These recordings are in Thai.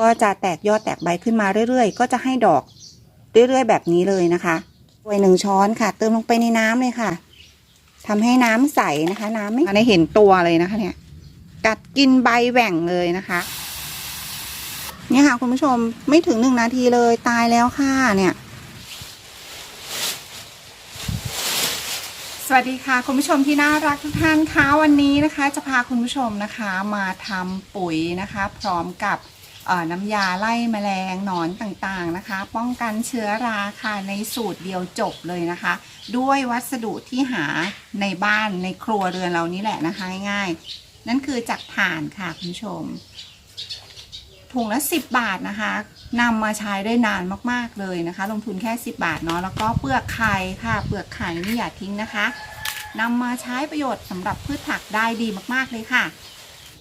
ก็จะแตกยอดแตกใบขึ้นมาเรื่อยๆ ก็จะให้ดอกเรื่อยๆ แบบนี้เลยนะคะถ้วยหนึ่งช้อนค่ะ เติมลงไปในน้ำเลยค่ะทำให้น้ำใสนะคะ น้ำไม่ได้เห็นตัวเลยนะคะ เนี่ย กัดกินใบแหว่งเลยนะคะ เนี่ยค่ะคุณผู้ชมไม่ถึงหนึ่งนาทีเลยตายแล้วค่ะเนี่ย สวัสดีค่ะ คุณผู้ชมที่น่ารักทุกท่านคะวันนี้นะคะ จะพาคุณผู้ชมนะคะ มาทำปุ๋ยนะคะ พร้อมกับ น้ำยาไล่แมลงหนอนต่างๆนะคะ ป้องกันเชื้อราค่ะในสูตรเดียวจบเลยนะคะ ด้วยวัสดุที่หาในบ้านในครัวเรือนเรานี่แหละนะคะง่ายๆนั่นคือจากถ่านค่ะคุณผู้ชม ถุงละ 10 บาทนะคะนำมาใช้ได้นานมากๆเลยนะคะ ลงทุนแค่ 10 บาทเนาะแล้วก็เปลือกไข่ค่ะเปลือกไข่นี่อย่าทิ้งนะคะนำมาใช้ประโยชน์สำหรับพืชผักได้ดีมากๆเลยค่ะ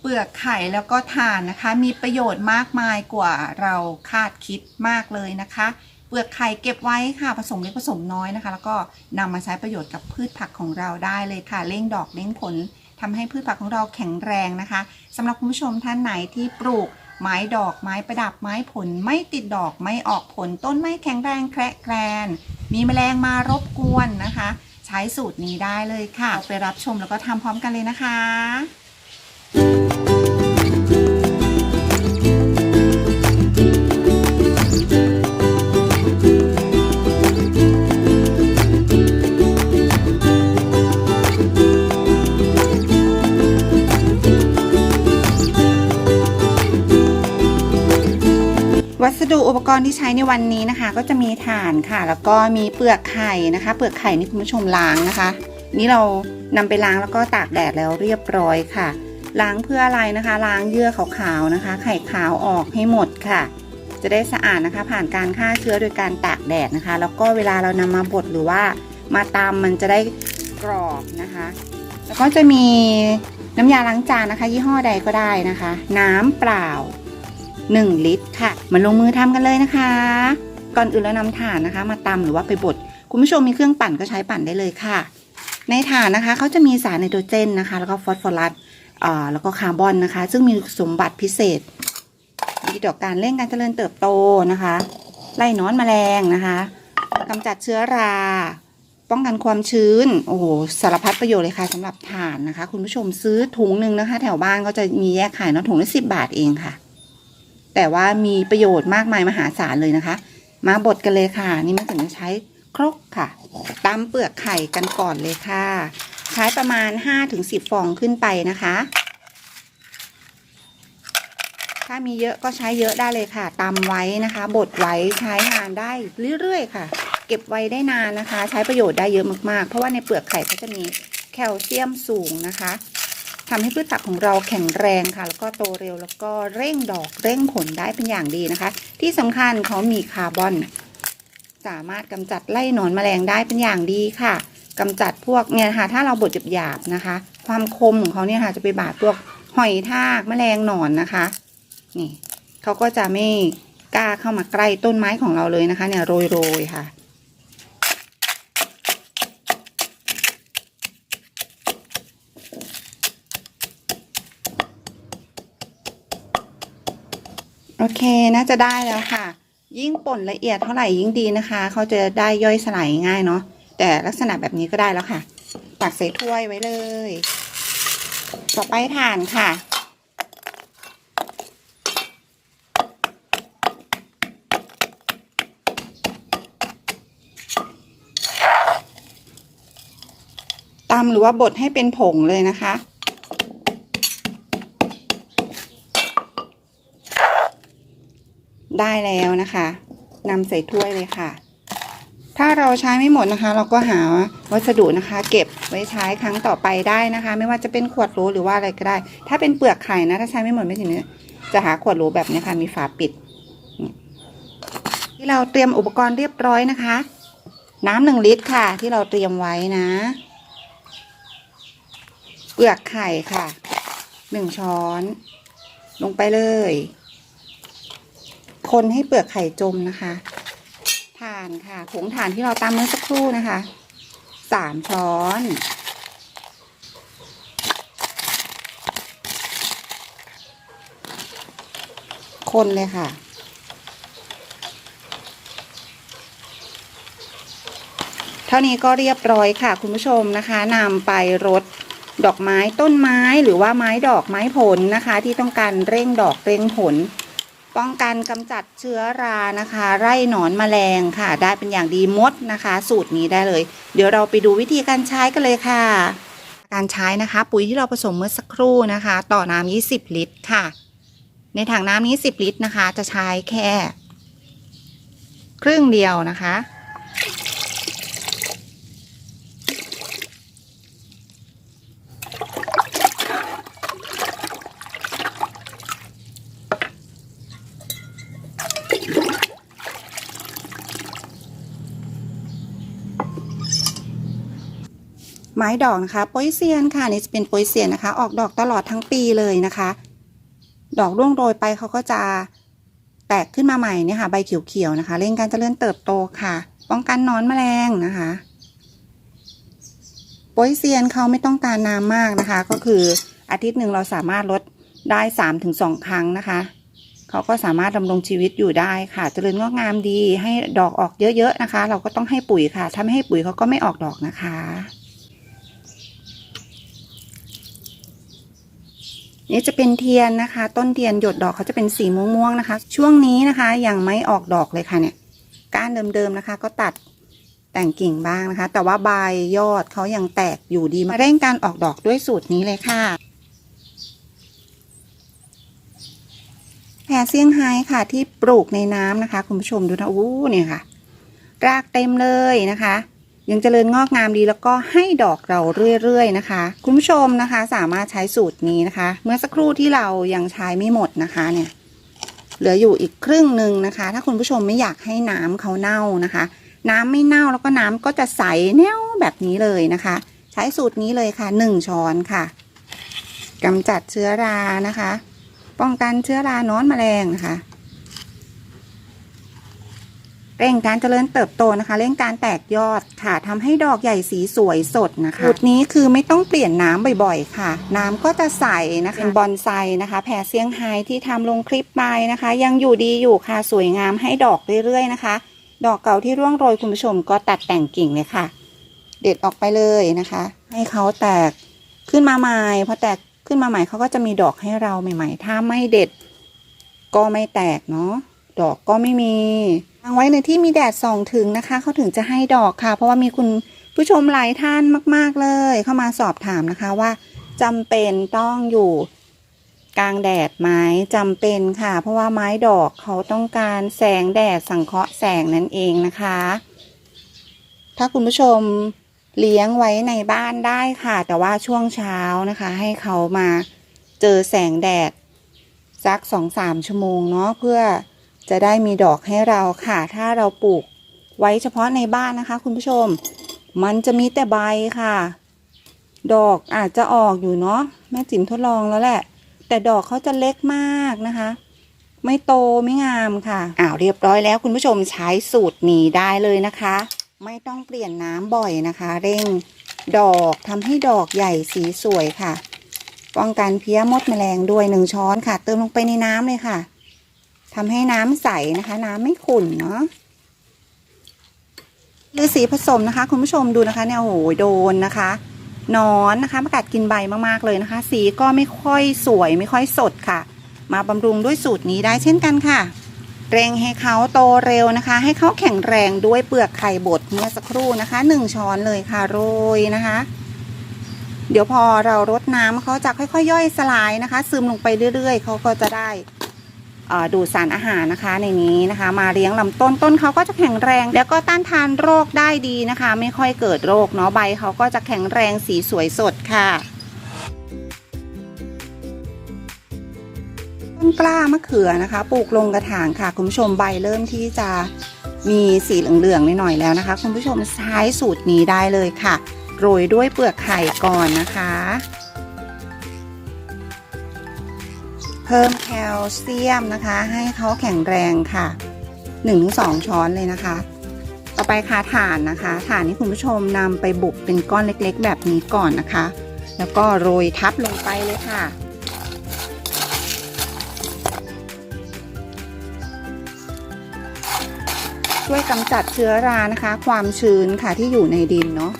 เปลือกไข่แล้วก็ถ่านนะคะ มีประโยชน์มากมายกว่าเราคาดคิดมากเลยนะคะ เปลือกไข่เก็บไว้ค่ะผสมเล็กผสมน้อยนะคะ แล้วก็นำมาใช้ประโยชน์กับพืชผักของเราได้เลยค่ะเร่งดอกเร่งผลทำให้พืชผักของเราแข็งแรงนะคะสำหรับคุณผู้ชมท่านไหนที่ปลูกไม้ดอกไม้ประดับไม้ผลไม่ติดดอกไม่ออกผลต้นไม่แข็งแรงแคระแกรน มีแมลงมารบกวนนะคะ ใช้สูตรนี้ได้เลยค่ะ ไปรับชมแล้วก็ทำพร้อมกันเลยนะคะ วัสดุอุปกรณ์ที่ใช้ในวันนี้นะคะ ก็จะมีถ่านค่ะ แล้วก็มีเปลือกไข่นะคะ เปลือกไข่นี่คุณผู้ชมล้างนะคะ นี่เรานำไปล้างแล้วก็ตากแดดแล้วเรียบร้อยค่ะ ล้างเพื่ออะไรนะคะ ล้างเยื่อขาวๆนะคะ ไข่ขาวออกให้หมดค่ะ จะได้สะอาดนะคะ ผ่านการฆ่าเชื้อโดยการตากแดดนะคะ แล้วก็เวลาเรานำมาบดหรือว่ามาตำมันจะได้กรอบนะคะ แล้วก็จะมีน้ำยาล้างจานนะคะ ยี่ห้อใดก็ได้นะคะ น้ำเปล่า 1 ลิตรค่ะมาลงมือทำกันเลยนะคะ ก่อนอื่นเรานำถ่านนะคะ มาตำหรือว่าไปบดคุณผู้ชมมีเครื่องปั่นก็ใช้ปั่นได้เลยค่ะ ในถ่านนะคะเขาจะมีสารไนโตรเจนนะคะ แล้วก็ฟอสฟอรัสอ่าแล้วก็คาร์บอนนะคะ ซึ่งมีสมบัติพิเศษดีต่อการเร่งการเจริญเติบโตนะคะ ไล่นอนแมลงนะคะกำจัดเชื้อรา ป้องกันความชื้น โอ้โห สารพัดประโยชน์เลยค่ะสำหรับถ่านนะคะ คุณผู้ชมซื้อถุงหนึ่งนะคะ แถวบ้านก็จะมีแยกขายเนาะถุงละสิบบาทเองค่ะ แต่ว่ามีประโยชน์มากมายมหาศาลเลยนะคะ มาบดกันเลยค่ะ นี่มันถึงจะใช้ครกค่ะตำเปลือกไข่กันก่อนเลยค่ะ ใช้ประมาณ 5-10 ฟองขึ้นไปนะคะ ถ้ามีเยอะก็ใช้เยอะได้เลยค่ะตำไว้นะคะ บดไว้ใช้งานได้เรื่อยๆค่ะ เก็บไว้ได้นานนะคะ ใช้ประโยชน์ได้เยอะมากๆ เพราะว่าในเปลือกไข่เขาจะมีแคลเซียมสูงนะคะ ทำให้พืชผักของเราแข็งแรงค่ะ แล้วก็โตเร็วแล้วก็เร่งดอกเร่งผลได้เป็นอย่างดีนะคะ ที่สำคัญเขามีคาร์บอน สามารถกำจัดไล่หนอนแมลงได้เป็นอย่างดีค่ะกำจัดพวกเนี่ยนะคะถ้าเราบดหยาบๆนะคะ ความคมของเขาเนี่ยค่ะจะไปบาดพวกหอยทากแมลงหนอนนะคะ นี่เขาก็จะไม่กล้าเข้ามาใกล้ต้นไม้ของเราเลยนะคะ เนี่ยโรยๆค่ะ เคน่าจะได้แล้วค่ะ ยิ่งป่นละเอียดเท่าไหร่ยิ่งดีนะคะ เขาจะได้ย่อยสลายง่ายเนาะแต่ลักษณะแบบนี้ก็ได้แล้วค่ะตักใส่ถ้วยไว้เลย ต่อไปถ่านค่ะ ตำหรือว่าบดให้เป็นผงเลยนะคะ ได้แล้วนะคะนำใส่ถ้วยเลยค่ะ ถ้าเราใช้ไม่หมดนะคะ เราก็หาวัสดุนะคะ เก็บไว้ใช้ครั้งต่อไปได้นะคะ ไม่ว่าจะเป็นขวดโหลหรือว่าอะไรก็ได้ ถ้าเป็นเปลือกไข่นะ ถ้าใช้ไม่หมดไม่ถึงนี้จะหาขวดโหลแบบนี้ค่ะ มีฝาปิด ที่เราเตรียมอุปกรณ์เรียบร้อยนะคะ น้ำหนึ่งลิตรค่ะ ที่เราเตรียมไว้นะ เปลือกไข่ค่ะหนึ่งช้อน ลงไปเลย คนให้เปลือกไข่จมนะคะถ่านค่ะผงถ่านที่เราตำเมื่อสักครู่นะคะสามช้อน คนเลยค่ะ เท่านี้ก็เรียบร้อยค่ะคุณผู้ชมนะคะนำไปรดดอกไม้ต้นไม้หรือว่าไม้ดอกไม้ผลนะคะ ที่ต้องการเร่งดอกเร่งผล ป้องกันกำจัดเชื้อรานะคะ ไร่หนอนแมลงค่ะ ได้เป็นอย่างดีมดนะคะ สูตรนี้ได้เลย เดี๋ยวเราไปดูวิธีการใช้กันเลยค่ะ การใช้นะคะ ปุ๋ยที่เราผสมเมื่อสักครู่นะคะ ต่อน้ำ20 ลิตรค่ะ ในถังน้ำนี้ 10 ลิตรนะคะ จะใช้แค่ ครึ่งเดียวนะคะ ไม้ดอกนะคะโปยเซียนค่ะนี่จะเป็นโปยเซียนนะคะ ออกดอกตลอดทั้งปีเลยนะคะ ดอกร่วงโรยไปเขาก็จะแตกขึ้นมาใหม่เนี่ยค่ะ ใบเขียวๆนะคะ เร่งการเจริญเติบโตค่ะ ป้องกันนอนแมลงนะคะโปยเซียนเขาไม่ต้องการน้ำมากนะคะ ก็คืออาทิตย์หนึ่งเราสามารถลดได้สามถึงสองครั้งนะคะ เขาก็สามารถดำรงชีวิตอยู่ได้ค่ะ เจริญงอกงามดี ให้ดอกออกเยอะๆนะคะ เราก็ต้องให้ปุ๋ยค่ะ ถ้าไม่ให้ปุ๋ยเขาก็ไม่ออกดอกนะคะ นี่จะเป็นเทียนนะคะ ต้นเทียนหยดดอกเขาจะเป็นสีม่วงๆนะคะ ช่วงนี้นะคะยังไม่ออกดอกเลยค่ะเนี่ยก้านเดิมๆนะคะ ก็ตัดแต่งกิ่งบ้างนะคะ แต่ว่าใบยอดเขายังแตกอยู่ดีมาเร่งการออกดอกด้วยสูตรนี้เลยค่ะแพรเซี่ยงไฮ้ค่ะที่ปลูกในน้ำนะคะ คุณผู้ชมดูนะอู้เนี่ยค่ะ รากเต็มเลยนะคะ ยังเจริญงอกงามดีแล้วก็ให้ดอกเราเรื่อยๆนะคะ คุณผู้ชมนะคะสามารถใช้สูตรนี้นะคะ เมื่อสักครู่ที่เรายังใช้ไม่หมดนะคะเนี่ย เหลืออยู่อีกครึ่งหนึ่งนะคะ ถ้าคุณผู้ชมไม่อยากให้น้ำเขาเน่านะคะ น้ำไม่เน่าแล้วก็น้ำก็จะใสแน่วแบบนี้เลยนะคะ ใช้สูตรนี้เลยค่ะหนึ่งช้อนค่ะกำจัดเชื้อรานะคะ ป้องกันเชื้อราน้อนแมลงนะคะ เร่งการเจริญเติบโตนะคะ เร่งการแตกยอดค่ะทำให้ดอกใหญ่สีสวยสดนะคะสูตรนี้คือไม่ต้องเปลี่ยนน้ำบ่อยๆ ค่ะ น้ำก็จะใสนะคะเป็นบอนไซนะคะ แผ่เซี่ยงไฮ้ที่ทำลงคลิปไปนะคะ ยังอยู่ดีอยู่ค่ะสวยงามให้ดอกเรื่อยๆนะคะ ดอกเก่าที่ร่วงโรยคุณผู้ชมก็ตัดแต่งกิ่งเลยค่ะ เด็ดออกไปเลยนะคะ ให้เขาแตกขึ้นมาใหม่พอแตกขึ้นมาใหม่เขาก็จะมีดอกให้เราใหม่ ๆ ถ้าไม่เด็ดก็ไม่แตกเนาะดอกก็ไม่มี วางไว้ในที่มีแดดส่องถึงนะคะ เขาถึงจะให้ดอกค่ะ เพราะว่ามีคุณผู้ชมหลายท่านมาก ๆเลย เข้ามาสอบถามนะคะว่าจำเป็นต้องอยู่กลางแดดไหมจำเป็นค่ะ เพราะว่าไม้ดอกเขาต้องการแสงแดดสังเคราะห์แสงนั่นเองนะคะ ถ้าคุณผู้ชมเลี้ยงไว้ในบ้านได้ค่ะ แต่ว่าช่วงเช้านะคะ ให้เขามาเจอแสงแดดสักสองสามชั่วโมงเนาะเพื่อ จะได้มีดอกให้เราค่ะ ถ้าเราปลูกไว้เฉพาะในบ้านนะคะ คุณผู้ชม มันจะมีแต่ใบค่ะ ดอกอาจจะออกอยู่เนาะแม่จิ๋มทดลองแล้วแหละ แต่ดอกเขาจะเล็กมากนะคะ ไม่โตไม่งามค่ะอ้าวเรียบร้อยแล้วคุณผู้ชมใช้สูตรนี้ได้เลยนะคะ ไม่ต้องเปลี่ยนน้ำบ่อยนะคะ เร่งดอกทำให้ดอกใหญ่สีสวยค่ะ ป้องกันเพี้ยมดแมลงด้วยหนึ่งช้อนค่ะ เติมลงไปในน้ำเลยค่ะ ทำให้น้ำใสนะคะ น้ำไม่ขุ่นเนาะหรือสีผสมนะคะ คุณผู้ชมดูนะคะเนี่ยโอ้โหโดนนะคะนอนนะคะมากัดกินใบมากๆเลยนะคะ สีก็ไม่ค่อยสวยไม่ค่อยสดค่ะ มาบำรุงด้วยสูตรนี้ได้เช่นกันค่ะเร่งให้เขาโตเร็วนะคะ ให้เขาแข็งแรงด้วยเปลือกไข่บดเมื่อสักครู่นะคะหนึ่งช้อนเลยค่ะโรยนะคะ เดี๋ยวพอเรารดน้ำเขาจะค่อยๆ ย่อยสลายนะคะ ซึมลงไปเรื่อยๆเขาก็จะได้ ดูดสารอาหารนะคะในนี้นะคะ มาเลี้ยงลำต้นต้นเขาก็จะแข็งแรง แล้วก็ต้านทานโรคได้ดีนะคะ ไม่ค่อยเกิดโรคเนาะใบเขาก็จะแข็งแรงสีสวยสดค่ะต้นกล้ามะเขือนะคะ ปลูกลงกระถางค่ะ คุณผู้ชมใบเริ่มที่จะมีสีเหลืองๆหน่อยๆแล้วนะคะ คุณผู้ชมใช้สูตรนี้ได้เลยค่ะ โรยด้วยเปลือกไข่ก่อนนะคะ แคลเซียมนะคะ ให้เขาแข็งแรงค่ะ1-2 ช้อนเลยนะคะ ต่อไปค่ะถ่านนะคะถ่านนี้คุณผู้ชมนำไปบุกเป็นก้อนเล็กๆ แบบนี้ก่อนนะคะ แล้วก็โรยทับลงไปเลยค่ะช่วยกำจัดเชื้อรานะคะ ความชื้นค่ะที่อยู่ในดินเนาะ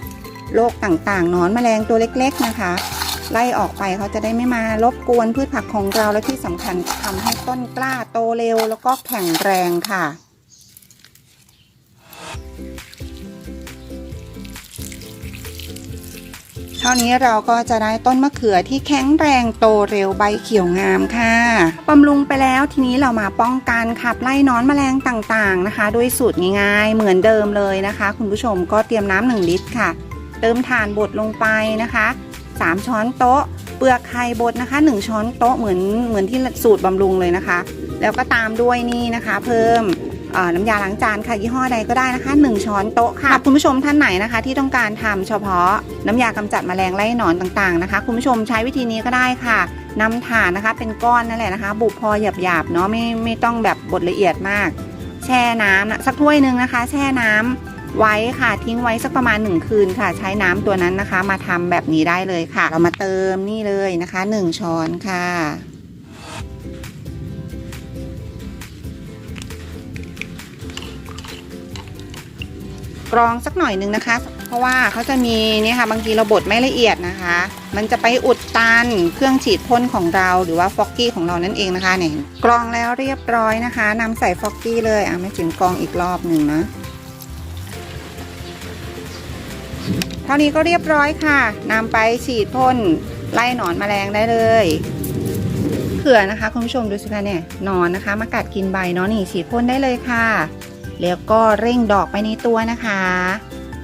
โรคต่างๆนอนแมลงตัวเล็กๆนะคะ ไล่ออกไปเขาจะได้ไม่มารบกวนพืชผักของเราและที่สำคัญทำให้ต้นกล้าโตเร็วแล้วก็แข็งแรงค่ะ เท่านี้เราก็จะได้ต้นมะเขือที่แข็งแรงโตเร็วใบเขียวงามค่ะบำรุงไปแล้วทีนี้เรามาป้องกันขับไล่นอนแมลงต่างๆนะคะ ด้วยสูตรง่ายๆเหมือนเดิมเลยนะคะ คุณผู้ชมก็เตรียมน้ำหนึ่งลิตรค่ะ เติมถ่านบดลงไปนะคะ 3 ช้อนโต๊ะ เปลือกไข่บดนะคะ 1 ช้อนโต๊ะเหมือนเหมือนที่สูตรบำรุงเลยนะคะ แล้วก็ตามด้วยนี่นะคะ เพิ่มน้ำยาล้างจานค่ะยี่ห้อใดก็ได้นะคะ 1 ช้อนโต๊ะค่ะคุณผู้ชมท่านไหนนะคะ ที่ต้องการทำเฉพาะน้ำยากำจัดแมลงไล่หนอนต่างๆนะคะ คุณผู้ชมใช้วิธีนี้ก็ได้ค่ะนำถ่านนะคะ เป็นก้อนนั่นแหละนะคะ บุบพอหยาบๆเนาะไม่ไม่ต้องแบบบดละเอียดมาก แช่น้ำนะสักถ้วยหนึ่งนะคะ แช่น้ำ ไว้ค่ะทิ้งไว้สักประมาณ 1 คืนค่ะ ใช้น้ำตัวนั้นนะคะ มาทำแบบนี้ได้เลยค่ะ เรามาเติมนี่เลยนะคะ 1 ช้อนค่ะกรองสักหน่อยนึงนะคะ เพราะว่าเขาจะมีนี่ค่ะบางทีเราบดไม่ละเอียดนะคะ มันจะไปอุดตันเครื่องฉีดพ่นของเราหรือว่าฟอกกี้ของเรานั่นเองนะคะเนี่ยกรองแล้วเรียบร้อยนะคะนำใส่ฟอกกี้เลยอะไม่จิ๋มกรองอีกรอบหนึ่งนะ ท่านี้ก็เรียบร้อยค่ะนำไปฉีดพ่นไล่หนอนแมลงได้เลยเผื่อนะคะคุณผู้ชมดูสิคะเนี่ยหนอนนะคะ มากัดกินใบเนาะนี่ฉีดพ่นได้เลยค่ะ แล้วก็เร่งดอกไปในตัวนะคะ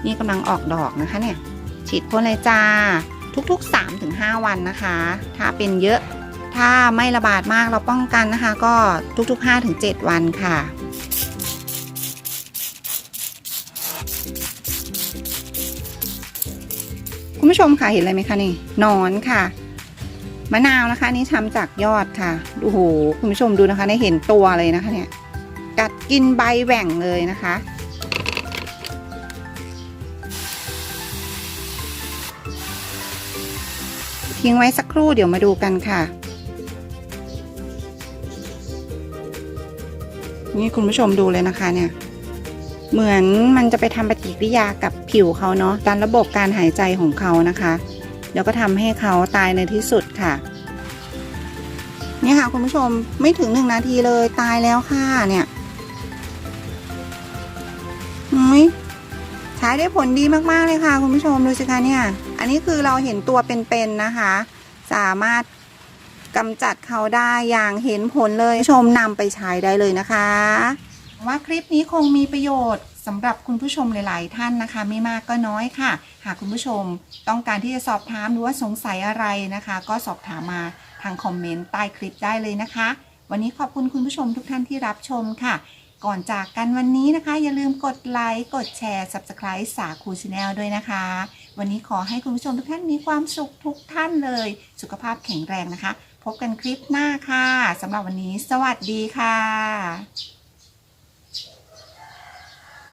นี่กำลังออกดอกนะคะเนี่ยฉีดพ่นเลยจ้า ทุกๆ 3-5 วันนะคะ ถ้าเป็นเยอะถ้าไม่ระบาดมากเราป้องกันนะคะ ก็ทุกๆ 5-7 วันค่ะ คุณผู้ชมค่ะเห็นอะไรไหมคะนี่นอนค่ะ มะนาวนะคะนี่ทำจากยอดค่ะโอ้โหคุณผู้ชมดูนะคะได้เห็นตัวเลยนะคะเนี่ยกัดกินใบแหว่งเลยนะคะทิ้งไว้สักครู่เดี๋ยวมาดูกันค่ะ นี่คุณผู้ชมดูเลยนะคะเนี่ย เหมือนมันจะไปทำปฏิกิริยากับ ผิวเขาเนาะตามระบบการหายใจของเขานะคะ แล้วก็ทำให้เขาตายในที่สุดค่ะเนี่ยค่ะคุณผู้ชมไม่ถึงหนึ่งนาทีเลยตายแล้วค่ะเนี่ยอุ๊ยใช้ได้ผลดีมากๆเลยค่ะ คุณผู้ชมดูสิคะเนี่ย อันนี้คือเราเห็นตัวเป็นๆนะคะ สามารถกำจัดเขาได้อย่างเห็นผลเลยคุณผู้ชมนำไปใช้ได้เลยนะคะ ว่าคลิปนี้คงมีประโยชน์ สำหรับคุณผู้ชมหลาย ๆ ท่านนะคะ ไม่มากก็น้อยค่ะ หากคุณผู้ชมต้องการที่จะสอบถามหรือว่าสงสัยอะไรนะคะ ก็สอบถามมาทางคอมเมนต์ใต้คลิปได้เลยนะคะ วันนี้ขอบคุณคุณผู้ชมทุกท่านที่รับชมค่ะ ก่อนจากกันวันนี้นะคะ อย่าลืมกดไลค์กดแชร์ Subscribe สาคูชาแนลด้วยนะคะ วันนี้ขอให้คุณผู้ชมทุกท่านมีความสุขทุกท่านเลย สุขภาพแข็งแรงนะคะ พบกันคลิปหน้าค่ะสำหรับวันนี้ สวัสดีค่ะ